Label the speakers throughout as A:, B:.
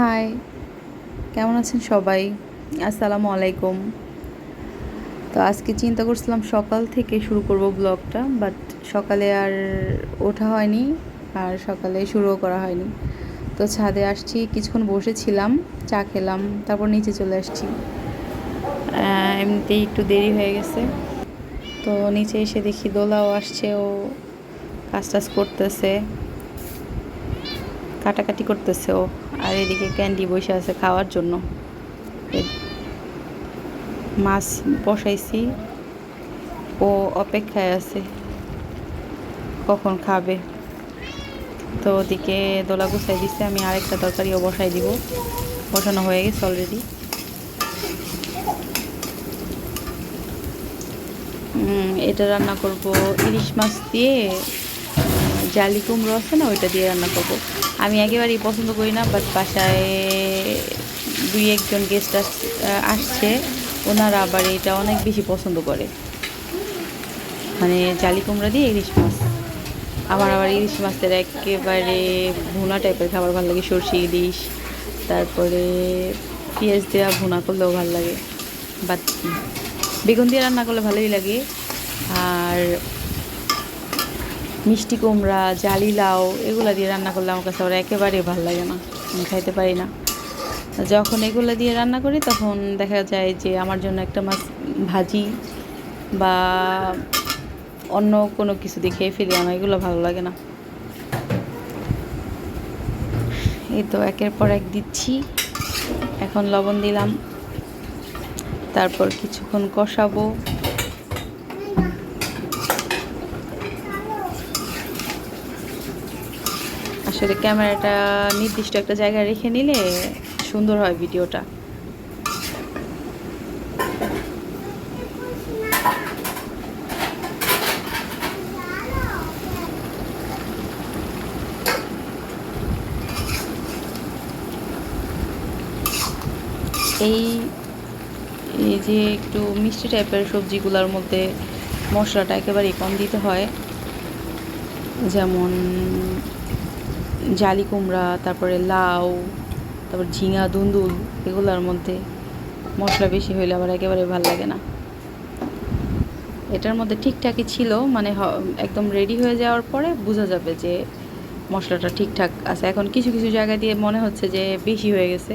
A: High. কেমন আছেন সবাই? আসসালামু আলাইকুম। তো আজকে চিন্তা করছিলাম সকাল থেকে শুরু করব ব্লগটা, বাট সকালে আর ওঠা হয়নি আর সকালে শুরুও করা হয়নি। তো ছাদে আসছি, কিছুক্ষণ বসেছিলাম, চা খেলাম, তারপর নিচে চলে আসছি। এমনিতেই একটু দেরি হয়ে গেছে। তো নিচে এসে দেখি দোলাও আসছে, ও কাজ টাজ করতেছে। কাটাকাটি করতেছে ও। আর এদিকে ক্যান্ডি বসে আছে খাওয়ার জন্য। মাছ বসাইছি। ও অপেক্ষায় আছে। কখন খাবে? তো ওদিকে দোলা গুছাই দিচ্ছে আমি আরেকটা তরকারিও বসাই দিব। বসানো হয়ে গেছে অলরেডি এটা রান্না করব ইলিশ মাছ দিয়ে। জালি কুমড়ো আছে না, ওইটা দিয়ে রান্না করব। আমি একেবারেই পছন্দ করি না বাট বাসায় দুই একজন গেস্ট আসছে, ওনারা আবার এটা অনেক বেশি পছন্দ করে। মানে জালি কুমড়া দিয়ে ইলিশ মাছ। আমার আবার ইলিশ মাছের একেবারে ভুনা টাইপের খাবার ভালো লাগে, সর্ষে ইলিশ, তারপরে পেঁয়াজ দেওয়া ভুনা করলেও ভালো লাগে। বাট বেগুন দিয়ে রান্না করলে ভালোই লাগে। আর মিষ্টি কুমড়া জালি লাউ এগুলো দিয়ে রান্না করলে আমার কাছে আবার একেবারেই ভালো লাগে না। আমি খাইতে পারি না। যখন এগুলো দিয়ে রান্না করি, তখন দেখা যায় যে আমার জন্য একটা মাছ ভাজি বা অন্য কোনো কিছু দিয়ে খেয়ে ফেলি, আমার এগুলো ভালো লাগে না। এই তো একের পর এক দিচ্ছি। এখন লবণ দিলাম। তারপর কিছুক্ষণ কষাবো। আসলে ক্যামেরাটা নির্দিষ্ট একটা জায়গায় রেখে নিলে সুন্দর হয় ভিডিওটা। এই এই যে একটু মিষ্টি টাইপের সবজিগুলোর মধ্যে মশলাটা একেবারেই কম দিতে হয়। যেমন জালি কুমড়া, তারপরে লাউ, তারপর ঝিঙা, দুন্দুল, এগুলোর মধ্যে মশলা বেশি হইলে আবার একেবারে ভালো লাগে না। এটার মধ্যে ঠিকঠাকই ছিল মানে একদম রেডি হয়ে যাওয়ার পরে বোঝা যাবে যে মশলাটা ঠিকঠাক আছে। এখন কিছু কিছু জায়গা দিয়ে মনে হচ্ছে যে বেশি হয়ে গেছে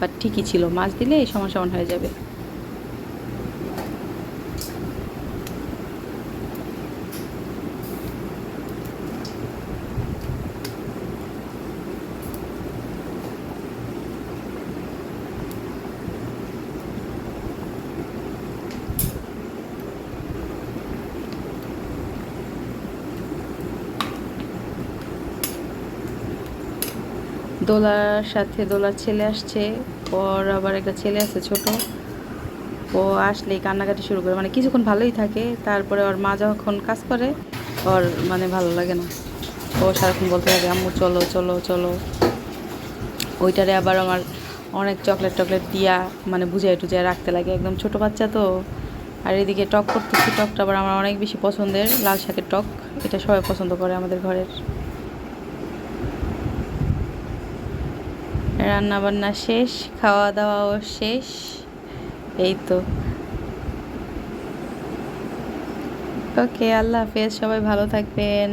A: বাট ঠিকই ছিল। মাছ দিলে এই সমান হয়ে যাবে। দোলার সাথে দোলার ছেলে আসছে ওর আবার একটা ছেলে আছে ছোট। ও আসলেই কান্নাকাটি শুরু করে মানে কিছুক্ষণ ভালোই থাকে, তারপরে ওর মা যখন কাজ করে, ওর মানে ভালো লাগে না। ও সারাক্ষণ বলতে থাকে, আম্মু, চলো চলো চলো। ওইটারে আবার আমার অনেক চকলেট টকলেট দিয়া মানে বুঝাই টুজায় রাখতে লাগে। একদম ছোট বাচ্চা তো। আর এদিকে টক করতেছি, টকটা আবার আমার অনেক বেশি পছন্দের, লাল শাকের টক। এটা সবাই পছন্দ করে আমাদের ঘরের। রান্না বান্না শেষ খাওয়া দাওয়াও শেষ। এই তো। ওকে আল্লাহ হাফেজ সবাই ভালো থাকবেন।